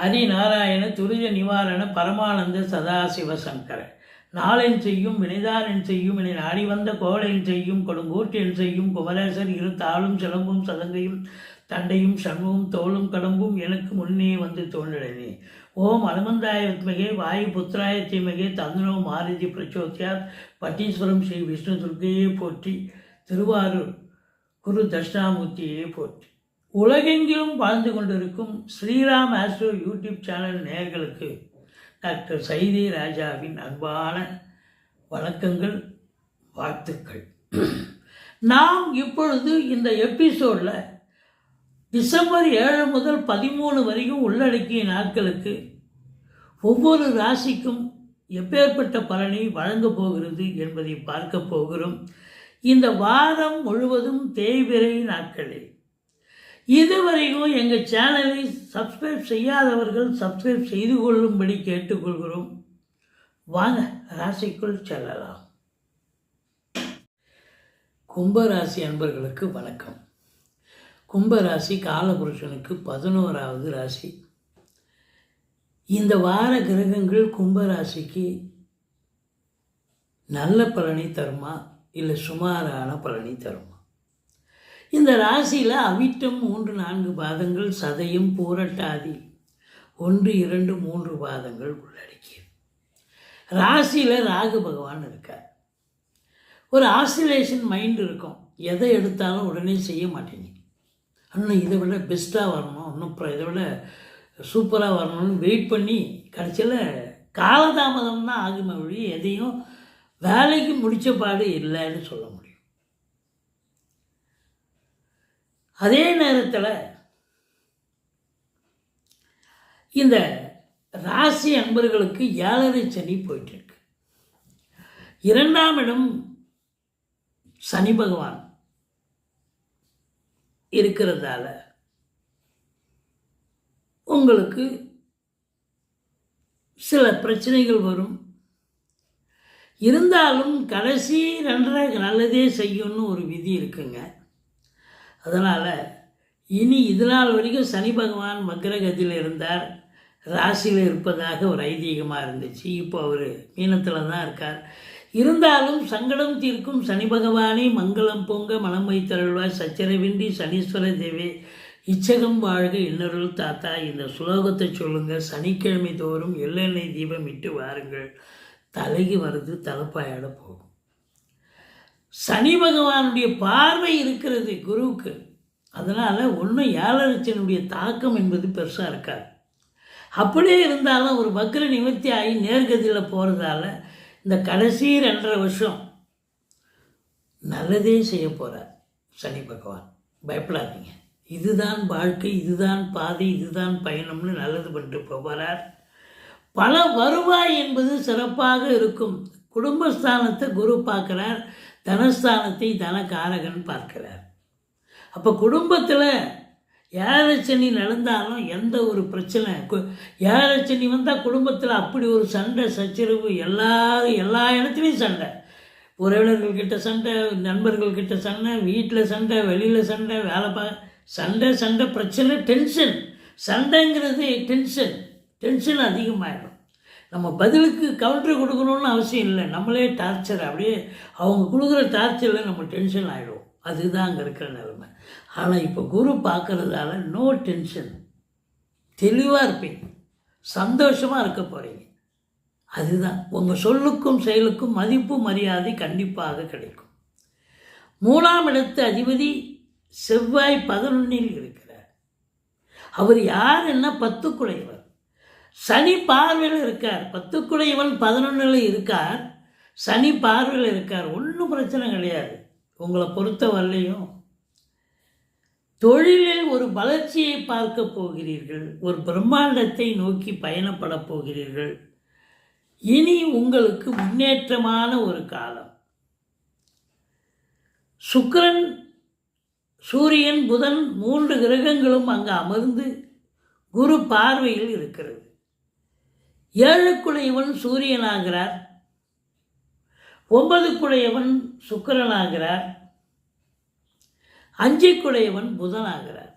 ஹரிநாராயண துரித நிவாரண பரமானந்த சதாசிவ சங்கர. நாளென் செய்யும் வினைதாரன் செய்யும் என நாடி வந்த கோளென் செய்யும் கொடுங்கூற்றென் செய்யும் குமரேசர் இரு தாளும் சிலம்பும் சதங்கையும் தண்டையும் சண்முகம் தோளும் கடம்பும் எனக்கு முன்னே வந்து தோன்றினே ஓம் அனுமந்தாய வித்மகே வாயு புத்திராய தீமகே தந்தனோ மாருதி பிரச்சோத்தியார் பட்டீஸ்வரம் ஸ்ரீ விஷ்ணு துர்க்கையே போற்றி திருவாரூர் குரு தட்சிணாமூர்த்தியே போற்றி. உலகெங்கிலும் வாழ்ந்து கொண்டிருக்கும் ஸ்ரீராம் ஆஸ்ட்ரோ யூடியூப் சேனல் நேயர்களுக்கு டாக்டர் சைதி ராஜாவின் அன்பான வணக்கங்கள் வாழ்த்துக்கள். நாம் இப்பொழுது இந்த எபிசோடில் டிசம்பர் ஏழு முதல் பதிமூணு வரைக்கும் உள்ளடக்கிய நாட்களுக்கு ஒவ்வொரு ராசிக்கும் எப்பேற்பட்ட பலனை வழங்கப் போகிறது என்பதை பார்க்க போகிறோம். இந்த வாரம் முழுவதும் தேய்பிரை நாட்களில் இதுவரைக்கும் எங்கள் சேனலை சப்ஸ்கிரைப் செய்யாதவர்கள் சப்ஸ்கிரைப் செய்து கொள்ளும்படி கேட்டுக்கொள்கிறோம். வாங்க ராசிக்குள் செல்லலாம். கும்பராசி அன்பர்களுக்கு வணக்கம். கும்பராசி காலபுருஷனுக்கு பதினோராவது ராசி. இந்த வார கிரகங்கள் கும்பராசிக்கு நல்ல பலனை தருமா? இல்லை சுமாரான பலனை தருமா? இந்த ராசியில் அவிட்டம் மூன்று நான்கு பாதங்கள் சதையும் பூரட்டாதி. ஒன்று இரண்டு மூன்று பாதங்கள் உள்ளடக்கியது ராசியில் ராகு பகவான் இருக்கார். ஒரு ஆசிலேஷன் மைண்ட் இருக்கும். எதை எடுத்தாலும் உடனே செய்ய மாட்டேங்க. இன்னும் இதை விட பெஸ்ட்டாக வரணும். இன்னும் அப்புறம் இதை விட சூப்பராக வரணும்னு வெயிட் பண்ணி கடைசியில் காலதாமதம் தான் ஆகுமே வழி எதையும் வேலைக்கு முடித்த பாடு இல்லைன்னு சொல்ல முடியும். அதே நேரத்தில் இந்த ராசி அன்பர்களுக்கு ஏழரை சனி போயிட்டுருக்கு. இரண்டாம் இடம் சனி பகவான் இருக்கிறதால உங்களுக்கு சில பிரச்சனைகள் வரும். இருந்தாலும் கடைசி ரெண்டரை நல்லதே செய்யும்னு ஒரு விதி இருக்குங்க. அதனால் இனி இது நாள் வரைக்கும் சனி பகவான் மகரகத்தில் இருந்தார். ராசியில் இருப்பதாக ஒரு ஐதீகமாக இருந்துச்சு. இப்போ அவர் மீனத்தில் தான் இருக்கார். இருந்தாலும் சங்கடம் தீர்க்கும் சனி பகவானே மங்களம் பொங்க மனம் வைத்தருள்வாய் சச்சரவின்றி சனீஸ்வர தேவி இச்சகம் வாழ்க இன்னொருள் தாத்தா இந்த சுலோகத்தை சொல்லுங்கள் சனிக்கிழமை தோறும் எள்ளெண்ணெய் தீபம் இட்டு வாருங்கள். தலைக்கு வருது தலைப்பாயாட போகும். சனி பகவானுடைய பார்வை இருக்கிறது குருவுக்கு. அதனால் ஒன்றும் ஏழரச்சனுடைய தாக்கம் என்பது பெருசாக இருக்காது. அப்படியே இருந்தாலும் ஒரு பக்ர நிவர்த்தி ஆகி நேர்கதியில் போகிறதால இந்த கடைசி ரெண்டரை வருஷம் நல்லதே செய்ய போகிறார் சனி பகவான். பயப்படாதீங்க. இதுதான் வாழ்க்கை இதுதான் பாதை இதுதான் பயணம்னு நல்லது பண்ணிட்டு போகிறார் பல வருவாய் என்பது சிறப்பாக இருக்கும். குடும்பஸ்தானத்தை குரு பார்க்குறார். தனஸ்தானத்தை தனகாரகன் பார்க்கிறார். அப்போ குடும்பத்தில் ஏழச்சனி நடந்தாலும் எந்த ஒரு பிரச்சனை ஏழச்சனி வந்தால் குடும்பத்தில் அப்படி ஒரு சண்டை சச்சரவு எல்லா எல்லா இடத்துலையும் சண்டை. உறவினர்கள்கிட்ட சண்டை நண்பர்கள்கிட்ட சண்டை வீட்டில் சண்டை வெளியில் சண்டை வேலை பா சண்டை சண்டை பிரச்சனை டென்ஷன் சண்டைங்கிறது டென்ஷன் டென்ஷன் அதிகமாகிடும் நம்ம பதிலுக்கு கவுண்டர் கொடுக்கணும்னு அவசியம் இல்லை. நம்மளே டார்ச்சர் அப்படியே அவங்க கொடுக்குற டார்ச்சரில் நம்ம டென்ஷன் ஆகிடும் அதுதான் அங்கே இருக்கிற நிலைமை. ஆனால் இப்போ குரு பார்க்குறதால நோ டென்ஷன் தெளிவாக இருப்பீங்க. சந்தோஷமாக இருக்க போகிறீங்க அதுதான். உங்கள் சொல்லுக்கும் செயலுக்கும் மதிப்பு மரியாதை கண்டிப்பாக கிடைக்கும். மூணாம் இடத்து அதிபதி செவ்வாய் பதினொன்னில் இருக்கிறார். அவர் யார் என்ன பத்துக்குடையவர்? சனி பார்வையில் இருக்கார். பத்துக்குடையவன் பதினொன்றில் இருக்கார். சனி பார்வையில் இருக்கார். ஒன்றும் பிரச்சனை கிடையாது. உங்களை பொறுத்த வரலையும் தொழிலில் ஒரு வளர்ச்சியை பார்க்க போகிறீர்கள். ஒரு பிரம்மாண்டத்தை நோக்கி பயணப்பட போகிறீர்கள். இனி உங்களுக்கு முன்னேற்றமான ஒரு காலம். சுக்கிரன் சூரியன் புதன் மூன்று கிரகங்களும் அங்கு அமர்ந்து குரு பார்வையில் இருக்கிறது. ஏழுக்குடையவன் சூரியனாகிறார். ஒன்பதுக்குடையவன் சுக்கரனாகிறார். அஞ்சுக்குடையவன் புதனாகிறார்.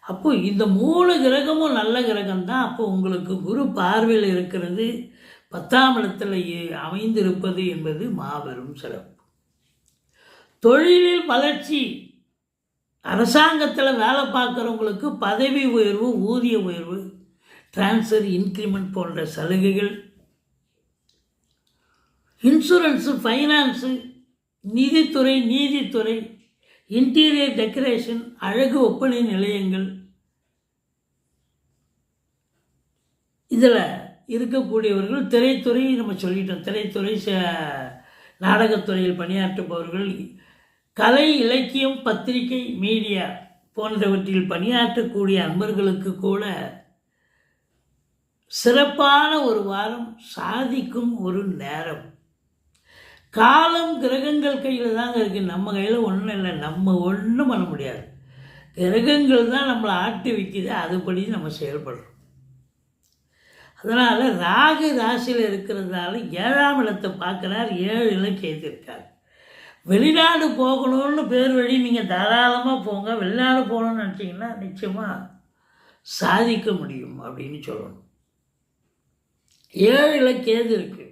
அப்போ இந்த மூணு கிரகமும் நல்ல கிரகம் தான் அப்போ உங்களுக்கு குரு பார்வையில் இருக்கிறது பத்தாம் இடத்துல அமைந்திருப்பது என்பது மாபெரும் சிறப்பு. தொழிலில் வளர்ச்சி அரசாங்கத்தில் வேலை பார்க்குறவங்களுக்கு பதவி உயர்வு ஊதிய உயர்வு ட்ரான்ஸ்ஃபர் இன்க்ரிமெண்ட் போன்ற சலுகைகள். இன்சூரன்ஸு ஃபைனான்ஸு நிதித்துறை நீதித்துறை இன்டீரியர் டெக்கரேஷன் அழகு ஒப்பனை நிலையங்கள். இதில் இருக்கக்கூடியவர்கள் திரைத்துறை நம்ம சொல்லிட்டோம். திரைத்துறை நாடகத்துறையில் பணியாற்றுபவர்கள். கலை இலக்கியம் பத்திரிகை மீடியா போன்றவற்றில் பணியாற்றக்கூடிய அன்பர்களுக்கு கூட சிறப்பான ஒரு வாரம் சாதிக்கும் ஒரு நேரம். காலம் கிரகங்கள் கையில் தாங்க இருக்குது நம்ம கையில் ஒன்றும் இல்லை. நம்ம ஒன்றும் பண்ண முடியாது. கிரகங்கள் தான் நம்மளை ஆட்டி வைக்குது. அதுபடி நம்ம செயல்படுறோம். அதனால் ராகு ராசியில் இருக்கிறதால ஏழாம் இடத்தை பார்க்குறார். ஏழு இலக்கு எழுதியிருக்கார் வெளிநாடு போகணும்னு பேர் வழி நீங்கள் தாராளமாக போங்க. வெளிநாடு போகணும்னு நினச்சிங்கன்னா நிச்சயமாக சாதிக்க முடியும் அப்படின்னு சொல்லணும். ஏழில் கேது இருக்குது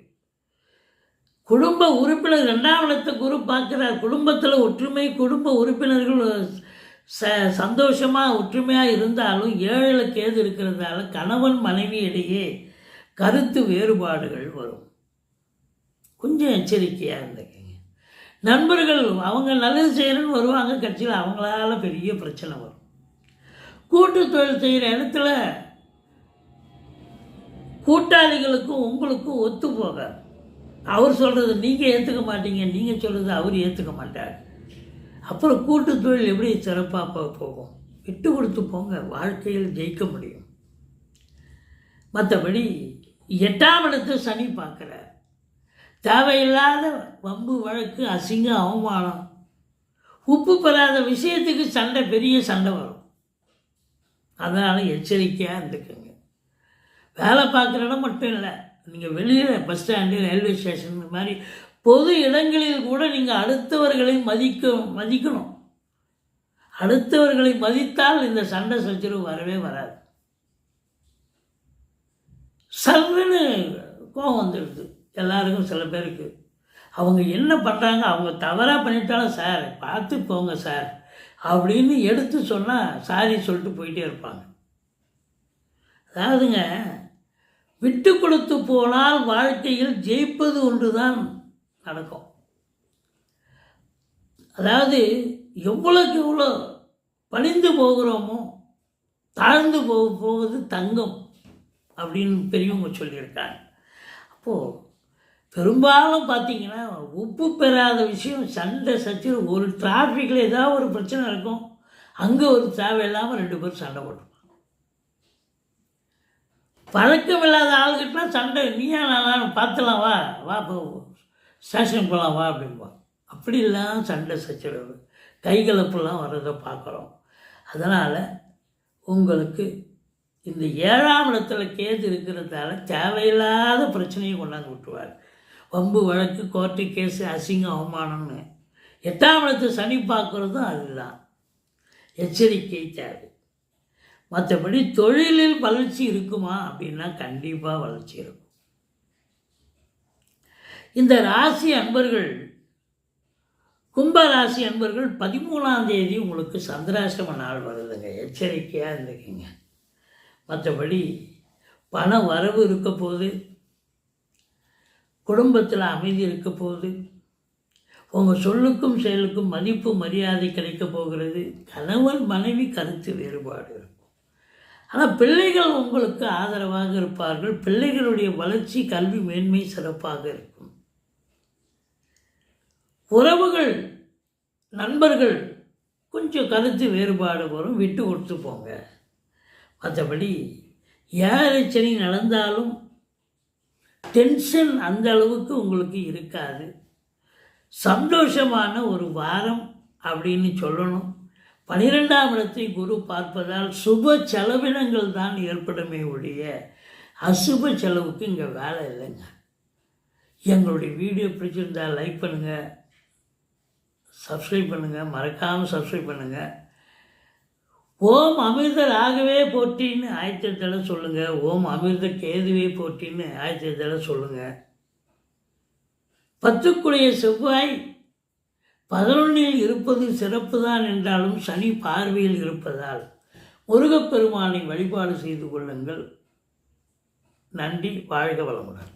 குடும்ப உறுப்பினர் ரெண்டாம் இடத்தை குரு பார்க்குறார். குடும்பத்தில் ஒற்றுமை குடும்ப உறுப்பினர்கள் ச சந்தோஷமாக ஒற்றுமையாக இருந்தாலும் ஏழில் கேது இருக்கிறதால கணவன் மனைவி இடையே கருத்து வேறுபாடுகள் வரும். கொஞ்சம் எச்சரிக்கையாக இருந்துக்கங்க. நண்பர்கள் அவங்க நல்லது செய்கிறேன்னு வருவாங்க கட்சியில் அவங்களால பெரிய பிரச்சனை வரும். கூட்டு தொழில் செய்கிற இடத்துல கூட்டாளிகளுக்கும் உங்களுக்கும் ஒத்து போகாது அவர் சொல்கிறது நீங்கள் ஏற்றுக்க மாட்டீங்க நீங்கள் சொல்கிறது அவர் ஏற்றுக்க மாட்டார். அப்புறம் கூட்டு தொழில் எப்படி சிறப்பாக போகும்? விட்டு கொடுத்து போங்க வாழ்க்கையில் ஜெயிக்க முடியும். மற்றபடி எட்டாம் இடத்தை சனி பார்க்குறார். தேவையில்லாத வம்பு வழக்கு அசிங்கம் அவமானம் உப்பு பெறாத விஷயத்துக்கு சண்டை பெரிய சண்டை வரும். அதனால் எச்சரிக்கையாக இருந்துக்குங்க. வேலை பார்க்குற இடம் மட்டும் இல்லை நீங்கள் வெளியில் பஸ் ஸ்டாண்டு ரயில்வே ஸ்டேஷன் இந்த மாதிரி பொது இடங்களில் கூட நீங்கள் அடுத்தவர்களை மதிக்க மதிக்கணும். அடுத்தவர்களை மதித்தால் இந்த சண்டை சச்சரவு வரவே வராது. சல்லுன்னு கோபம் வந்துடுது எல்லாருக்கும் சில பேருக்கு. அவங்க என்ன பண்ணுறாங்க அவங்க தவறாக பண்ணிட்டாலும் சார் பார்த்து போங்க சார் அப்படின்னு எடுத்து சொன்னால் சாரி சொல்லிட்டு போயிட்டே இருப்பாங்க. அதாவதுங்க விட்டு கொடுத்து போனால் வாழ்க்கையில் ஜெயிப்பது ஒன்று தான் நடக்கும். அதாவது எவ்வளோக்கு எவ்வளோ பணிந்து போகிறோமோ தாழ்ந்து போ போவது தங்கம் அப்படின்னு பெரியவங்க சொல்லியிருக்காங்க. அப்போது பெரும்பாலும் பார்த்தீங்கன்னா உப்பு பெறாத விஷயம் சண்டை சச்சு ஒரு டிராஃபிக்கில் ஏதாவது ஒரு பிரச்சனை இருக்கும் அங்கே ஒரு தேவையில்லாமல் ரெண்டு பேரும் சண்டை போட்டோம் பழக்கம் இல்லாத ஆளுகிட்டனா சண்டை நீயா நான் பார்த்துலாம் வா வா போ ஸ்டேஷன் போகலாம் வா அப்படிம்பா. அப்படி இல்லாமல் சண்டை சச்சரவு. கைகலப்பெல்லாம் வர்றதை பார்க்குறோம். அதனால் உங்களுக்கு இந்த ஏழாம் இடத்துல கேது இருக்கிறதால தேவையில்லாத பிரச்சனையை கொண்டாந்து விட்டுவார் வம்பு வழக்கு கோர்ட்டு கேஸு அசிங்கம் அவமானம்னு. எட்டாம் இடத்தை சனி பார்க்குறதும் அதுதான். எச்சரிக்கை தேவை. மற்றபடி தொழிலில் வளர்ச்சி இருக்குமா அப்படின்னா கண்டிப்பாக வளர்ச்சி இருக்கும். இந்த ராசி அன்பர்கள் கும்ப ராசி அன்பர்கள் பதிமூணாம் தேதி உங்களுக்கு சந்திராசிரம நாள் வருதுங்க. எச்சரிக்கையாக இருந்துக்குங்க. மற்றபடி பண வரவு இருக்க போது குடும்பத்தில் அமைதி இருக்க போகுது. உங்கள் சொல்லுக்கும் செயலுக்கும் மதிப்பு மரியாதை கிடைக்க போகிறது. கணவன் மனைவி கருத்து வேறுபாடு இருக்கும் ஆனால் பிள்ளைகள் உங்களுக்கு ஆதரவாக இருப்பார்கள். பிள்ளைகளுடைய வளர்ச்சி கல்வி மேன்மை சிறப்பாக இருக்கும். உறவுகள் நண்பர்கள் கொஞ்சம் கருத்து வேறுபாடு வரும். விட்டு கொடுத்து போங்க. மற்றபடி ஏழரை நடந்தாலும் டென்ஷன் அந்த அளவுக்கு உங்களுக்கு இருக்காது. சந்தோஷமான ஒரு வாரம் அப்படின்னு சொல்லணும். பனிரெண்டாம் இடத்தை குரு பார்ப்பதால் சுப செலவினங்கள் தான் ஏற்படுமே ஒழிய அசுப செலவுக்கு இங்கே வேலை இல்லைங்க. எங்களுடைய வீடியோ பிடிச்சிருந்தா லைக் பண்ணுங்கள் சப்ஸ்கிரைப் பண்ணுங்கள் மறக்காமல் சப்ஸ்கிரைப் பண்ணுங்கள் ஓம் அமிர்தர் ஆகவே போட்டின்னு ஆயத்தத்தலை சொல்லுங்கள் ஓம் அமிர்த கேதுவே போட்டின்னு ஆயத்தத்தலை சொல்லுங்கள் பத்துக்குடைய செவ்வாய் பதினொன்றில் இருப்பது சிறப்பு தான் என்றாலும் சனி பார்வையில் இருப்பதால் முருகப்பெருமானை வழிபாடு செய்து கொள்ளுங்கள். நன்றி வாழ்க வளமுடன்.